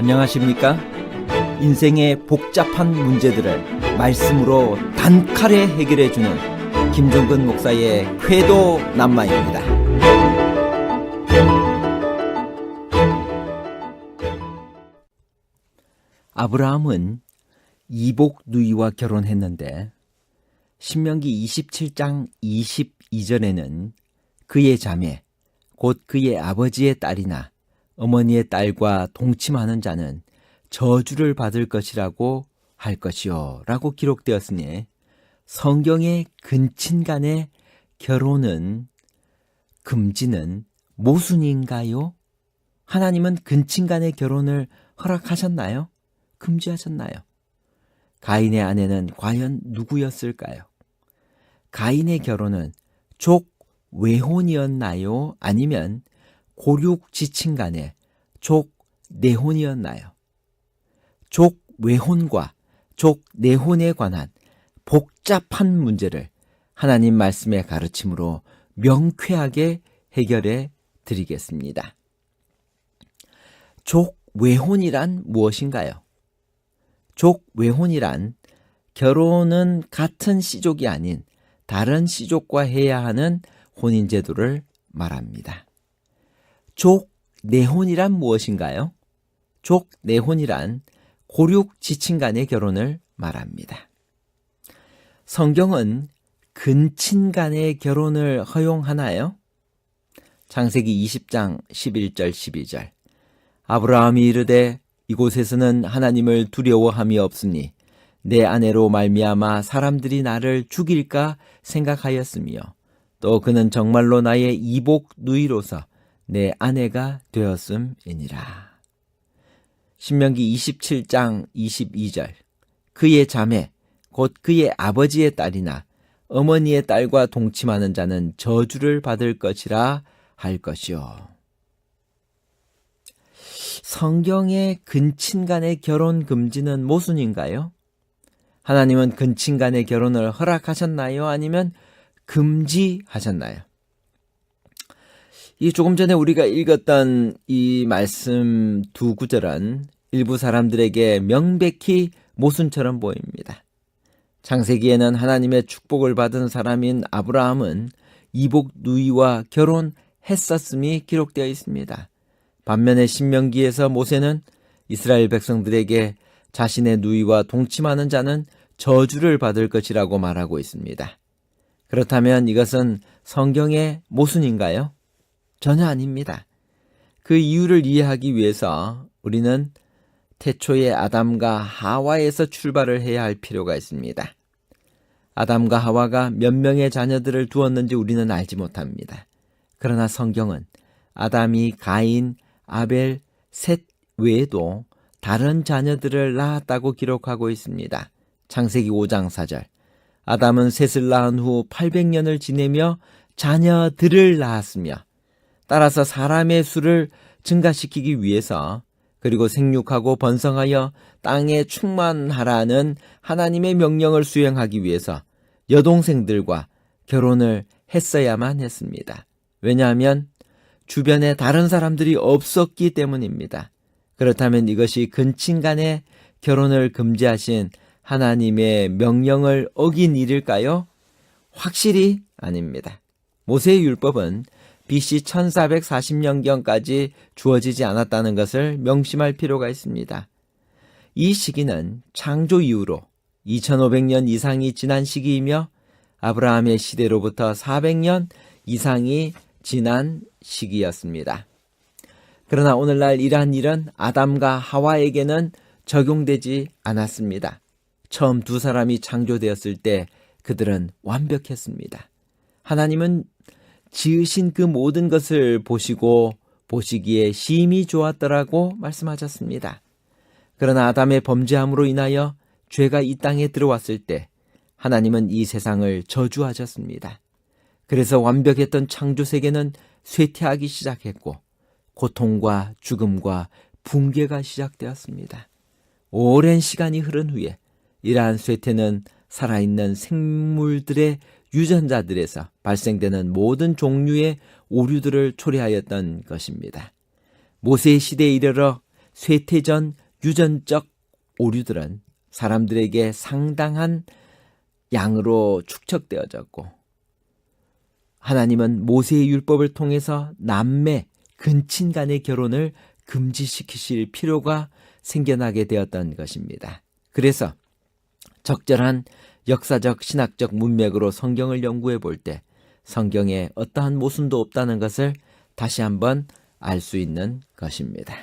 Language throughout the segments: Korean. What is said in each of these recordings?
안녕하십니까? 인생의 복잡한 문제들을 말씀으로 단칼에 해결해 주는 김종근 목사의 회도 남마입니다. 아브라함은 이복 누이와 결혼했는데 신명기 27장 22절에는 그의 자매 곧 그의 아버지의 딸이나 어머니의 딸과 동침하는 자는 저주를 받을 것이라고 할 것이요 라고 기록되었으니 성경의 근친 간의 결혼은 금지는 모순인가요? 하나님은 근친 간의 결혼을 허락하셨나요? 금지하셨나요? 가인의 아내는 과연 누구였을까요? 가인의 결혼은 족 외혼이었나요? 아니면 고륙 지친 간의 족 내혼이었나요? 족 외혼과 족 내혼에 관한 복잡한 문제를 하나님 말씀의 가르침으로 명쾌하게 해결해 드리겠습니다. 족 외혼이란 무엇인가요? 족 외혼이란 결혼은 같은 씨족이 아닌 다른 씨족과 해야 하는 혼인 제도를 말합니다. 족 내혼이란 무엇인가요? 족 내혼이란 고륙 지친 간의 결혼을 말합니다. 성경은 근친 간의 결혼을 허용하나요? 창세기 20장 11절 12절 아브라함이 이르되 이곳에서는 하나님을 두려워함이 없으니 내 아내로 말미암아 사람들이 나를 죽일까 생각하였으며 또 그는 정말로 나의 이복 누이로서 내 아내가 되었음이니라. 신명기 27장 22절 그의 자매 곧 그의 아버지의 딸이나 어머니의 딸과 동침하는 자는 저주를 받을 것이라 할 것이요. 성경의 근친 간의 결혼 금지는 모순인가요? 하나님은 근친 간의 결혼을 허락하셨나요? 아니면 금지하셨나요? 이 조금 전에 우리가 읽었던 이 말씀 두 구절은 일부 사람들에게 명백히 모순처럼 보입니다. 창세기에는 하나님의 축복을 받은 사람인 아브라함은 이복 누이와 결혼했었음이 기록되어 있습니다. 반면에 신명기에서 모세는 이스라엘 백성들에게 자신의 누이와 동침하는 자는 저주를 받을 것이라고 말하고 있습니다. 그렇다면 이것은 성경의 모순인가요? 전혀 아닙니다. 그 이유를 이해하기 위해서 우리는 태초의 아담과 하와에서 출발을 해야 할 필요가 있습니다. 아담과 하와가 몇 명의 자녀들을 두었는지 우리는 알지 못합니다. 그러나 성경은 아담이 가인, 아벨, 셋 외에도 다른 자녀들을 낳았다고 기록하고 있습니다. 창세기 5장 4절. 아담은 셋을 낳은 후 800년을 지내며 자녀들을 낳았으며 따라서 사람의 수를 증가시키기 위해서 그리고 생육하고 번성하여 땅에 충만하라는 하나님의 명령을 수행하기 위해서 여동생들과 결혼을 했어야만 했습니다. 왜냐하면 주변에 다른 사람들이 없었기 때문입니다. 그렇다면 이것이 근친 간의 결혼을 금지하신 하나님의 명령을 어긴 일일까요? 확실히 아닙니다. 모세의 율법은 BC 1440년경까지 주어지지 않았다는 것을 명심할 필요가 있습니다. 이 시기는 창조 이후로 2500년 이상이 지난 시기이며 아브라함의 시대로부터 400년 이상이 지난 시기였습니다. 그러나 오늘날 이러한 일은 아담과 하와에게는 적용되지 않았습니다. 처음 두 사람이 창조되었을 때 그들은 완벽했습니다. 하나님은 지으신 그 모든 것을 보시고 보시기에 심히 좋았더라고 말씀하셨습니다. 그러나 아담의 범죄함으로 인하여 죄가 이 땅에 들어왔을 때 하나님은 이 세상을 저주하셨습니다. 그래서 완벽했던 창조 세계는 쇠퇴하기 시작했고 고통과 죽음과 붕괴가 시작되었습니다. 오랜 시간이 흐른 후에 이러한 쇠퇴는 살아있는 생물들의 유전자들에서 발생되는 모든 종류의 오류들을 초래하였던 것입니다. 모세의 시대에 이르러 쇠퇴전 유전적 오류들은 사람들에게 상당한 양으로 축적되어졌고 하나님은 모세의 율법을 통해서 남매 근친 간의 결혼을 금지시키실 필요가 생겨나게 되었던 것입니다. 그래서 적절한 역사적 신학적 문맥으로 성경을 연구해 볼 때 성경에 어떠한 모순도 없다는 것을 다시 한번 알 수 있는 것입니다.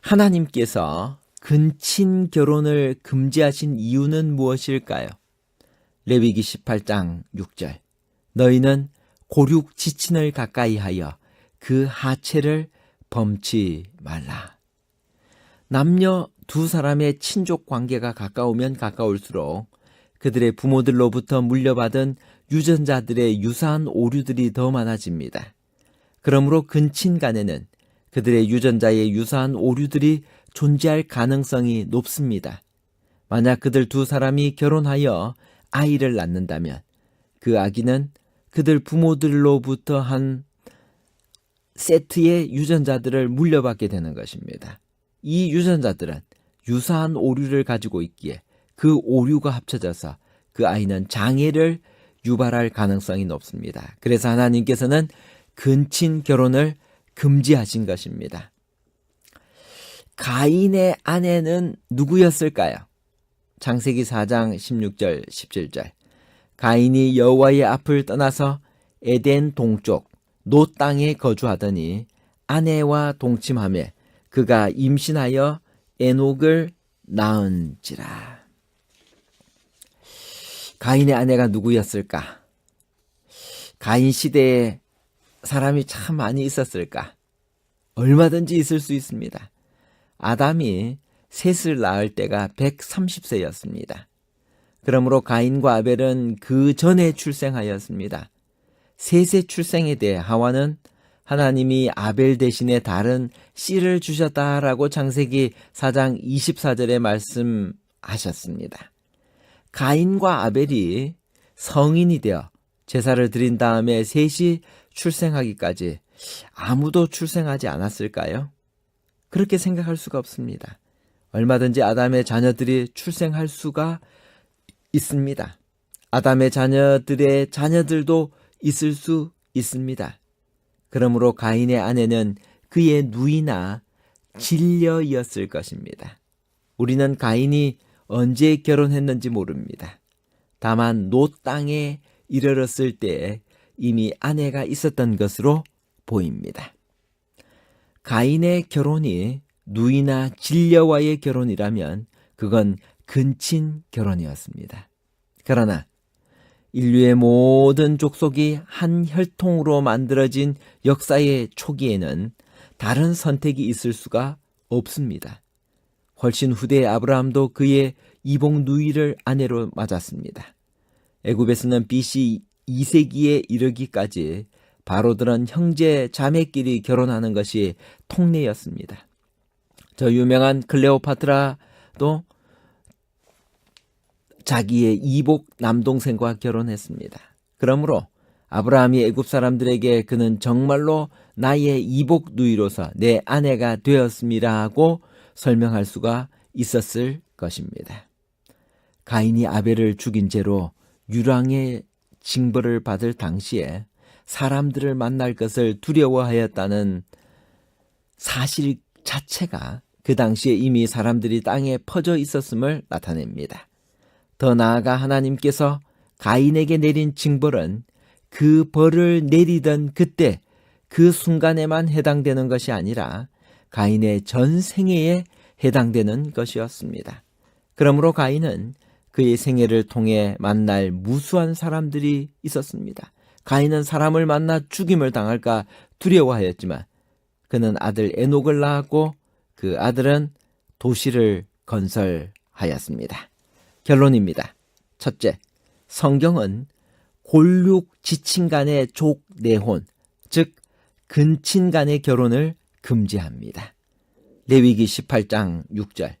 하나님께서 근친 결혼을 금지하신 이유는 무엇일까요? 레위기 18장 6절. 너희는 고륙 지친을 가까이 하여 그 하체를 범치 말라. 남녀 두 사람의 친족 관계가 가까우면 가까울수록 그들의 부모들로부터 물려받은 유전자들의 유사한 오류들이 더 많아집니다. 그러므로 근친 간에는 그들의 유전자의 유사한 오류들이 존재할 가능성이 높습니다. 만약 그들 두 사람이 결혼하여 아이를 낳는다면 그 아기는 그들 부모들로부터 한 세트의 유전자들을 물려받게 되는 것입니다. 이 유전자들은 유사한 오류를 가지고 있기에 그 오류가 합쳐져서 그 아이는 장애를 유발할 가능성이 높습니다. 그래서 하나님께서는 근친 결혼을 금지하신 것입니다. 가인의 아내는 누구였을까요? 창세기 4장 16절 17절 가인이 여호와의 앞을 떠나서 에덴 동쪽 노 땅에 거주하더니 아내와 동침함에 그가 임신하여 에녹을 낳은지라. 가인의 아내가 누구였을까? 가인 시대에 사람이 참 많이 있었을까? 얼마든지 있을 수 있습니다. 아담이 셋을 낳을 때가 130세였습니다. 그러므로 가인과 아벨은 그 전에 출생하였습니다. 셋의 출생에 대해 하와는 하나님이 아벨 대신에 다른 씨를 주셨다라고 창세기 4장 24절에 말씀하셨습니다. 가인과 아벨이 성인이 되어 제사를 드린 다음에 셋이 출생하기까지 아무도 출생하지 않았을까요? 그렇게 생각할 수가 없습니다. 얼마든지 아담의 자녀들이 출생할 수가 있습니다. 아담의 자녀들의 자녀들도 있을 수 있습니다. 그러므로 가인의 아내는 그의 누이나 진려이었을 것입니다. 우리는 가인이 언제 결혼했는지 모릅니다. 다만 노 땅에 이르렀을 때 이미 아내가 있었던 것으로 보입니다. 가인의 결혼이 누이나 진려와의 결혼이라면 그건 근친 결혼이었습니다. 그러나 인류의 모든 족속이 한 혈통으로 만들어진 역사의 초기에는 다른 선택이 있을 수가 없습니다. 훨씬 후대 아브라함도 그의 이복 누이를 아내로 맞았습니다. 애굽에서는 BC 2세기에 이르기까지 바로들은 형제 자매끼리 결혼하는 것이 통례였습니다. 저 유명한 클레오파트라도 자기의 이복 남동생과 결혼했습니다. 그러므로 아브라함이 애굽 사람들에게 그는 정말로 나의 이복 누이로서 내 아내가 하고 설명할 수가 있었을 것입니다. 가인이 아벨을 죽인 죄로 유랑의 징벌을 받을 당시에 사람들을 만날 것을 두려워하였다는 사실 자체가 그 당시에 이미 사람들이 땅에 퍼져 있었음을 나타냅니다. 더 나아가 하나님께서 가인에게 내린 징벌은 그 벌을 내리던 그때 그 순간에만 해당되는 것이 아니라 가인의 전 생애에 해당되는 것이었습니다. 그러므로 가인은 그의 생애를 통해 만날 무수한 사람들이 있었습니다. 가인은 사람을 만나 죽임을 당할까 두려워하였지만 그는 아들 에녹을 낳았고 그 아들은 도시를 건설하였습니다. 결론입니다. 첫째, 성경은 골육 지친 간의 족 내혼, 즉 근친 간의 결혼을 금지합니다. 레위기 18장 6절.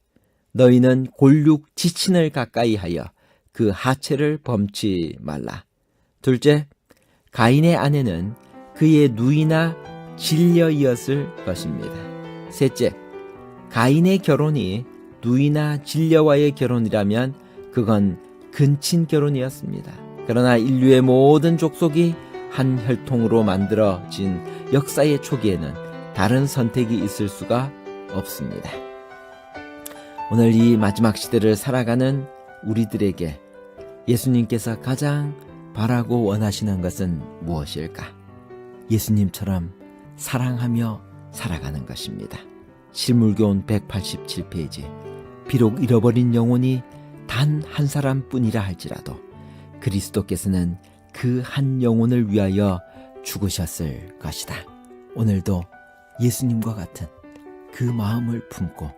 너희는 골육 지친을 가까이 하여 그 하체를 범치 말라. 둘째, 가인의 아내는 그의 누이나 진려이었을 것입니다. 셋째, 가인의 결혼이 누이나 진려와의 결혼이라면 그건 근친 결혼이었습니다. 그러나 인류의 모든 족속이 한 혈통으로 만들어진 역사의 초기에는 다른 선택이 있을 수가 없습니다. 오늘 이 마지막 시대를 살아가는 우리들에게 예수님께서 가장 바라고 원하시는 것은 무엇일까? 예수님처럼 사랑하며 살아가는 것입니다. 실물교훈 187페이지. 비록 잃어버린 영혼이 단 한 사람뿐이라 할지라도 그리스도께서는 그 한 영혼을 위하여 죽으셨을 것이다. 오늘도 예수님과 같은 그 마음을 품고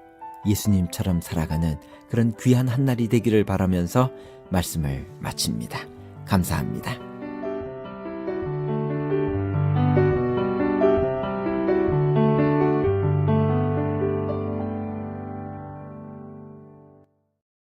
예수님처럼 살아가는 그런 귀한 한날이 되기를 바라면서 말씀을 마칩니다. 감사합니다.